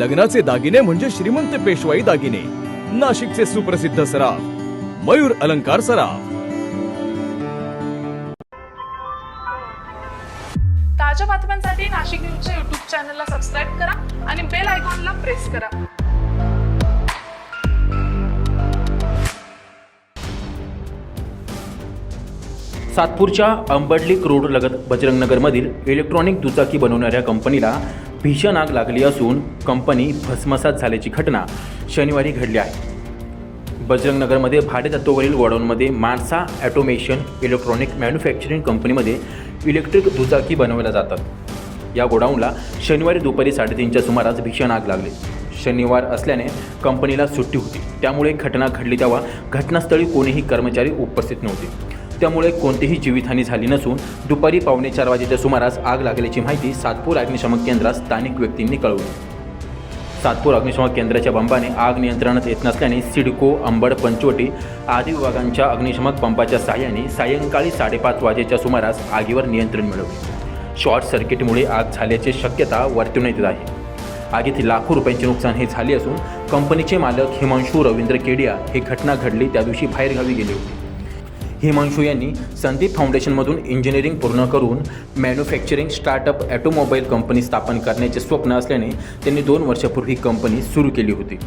लग्नाचे दागिने म्हणजे श्रीमंत पेशवाई दागिने. नाशिकचे सुप्रसिद्ध सराफ मयूर अलंकार सराफ. ताज्या बातम्यांसाठी नाशिक न्यूजच्या युट्यूब चॅनलला सबस्क्राईब करा आणि बेल आयकॉनला प्रेस करा. सातपूरच्या अंबडली रोड लगत बजरंगनगरमधील इलेक्ट्रॉनिक दुचाकी बनवणाऱ्या कंपनीला भीषण आग लागली असून कंपनी भस्मसात झाल्याची घटना शनिवारी घडली आहे. बजरंगनगरमध्ये भाडेतत्वावरील गोडाऊनमध्ये मानसा ॲटोमेशन इलेक्ट्रॉनिक मॅन्युफॅक्चरिंग कंपनीमध्ये इलेक्ट्रिक दुचाकी बनवल्या जातात. या गोडाऊनला शनिवारी दुपारी साडेतीनच्या सुमारास भीषण आग लागली. शनिवार असल्याने कंपनीला सुट्टी होती. त्यामुळे घटना घडली तेव्हा घटनास्थळी कोणीही कर्मचारी उपस्थित नव्हते. त्यामुळे कोणतीही जीवितहानी झाली नसून दुपारी पावणे चार वाजेच्या सुमारास आग लागल्याची माहिती सातपूर अग्निशमक केंद्रात स्थानिक व्यक्तींनी कळवली. सातपूर अग्निशमक केंद्राच्या बंबाने आग नियंत्रणात येत नसल्याने सिडको अंबड पंचवटी आदी विभागांच्या अग्निशमक पंपाच्या साहाय्याने सायंकाळी साडेपाच वाजेच्या सुमारास आगीवर नियंत्रण मिळवले. शॉर्ट सर्किटमुळे आग झाल्याची शक्यता वर्तवण्यात येत आहे. आगीत लाखो रुपयांचे नुकसान हे झाले असून कंपनीचे मालक हिमांशू रवींद्र केडिया हे घटना घडली त्या दिवशी बाहेरगावी गेले होते. हिमांशू यांनी संदीप फाउंडेशनमधून इंजिनिअरिंग पूर्ण करून मॅन्युफॅक्चरिंग स्टार्टअप ॲटोमोबाईल कंपनी स्थापन करण्याचे स्वप्न असल्याने त्यांनी दोन वर्षापूर्वी कंपनी सुरू केली होती.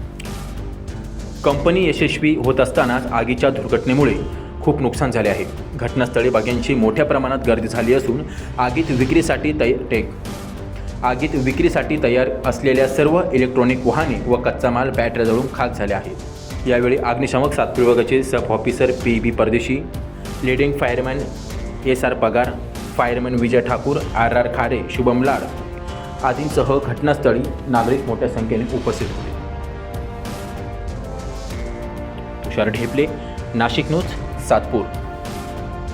कंपनी यशस्वी होत असतानाच आगीच्या दुर्घटनेमुळे खूप नुकसान झाले आहे. घटनास्थळी बाग्यांची मोठ्या प्रमाणात गर्दी झाली असून आगीत विक्रीसाठी तय टेक आगीत विक्रीसाठी तयार असलेल्या सर्व इलेक्ट्रॉनिक वाहने व कच्चा माल बॅटऱ्या जळून खाक झाले आहे. यावेळी अग्निशामक सात विभागाचे सब officer P. B. Pardeshi leading fireman S R Pagar fireman Vijay Thakur R R Khare Shubham Lad आदींसह घटनास्थळी नागरिक मोठ्या संख्येने उपस्थित होते. तुषार ढेपले नाशिक न्यूज सातपूर.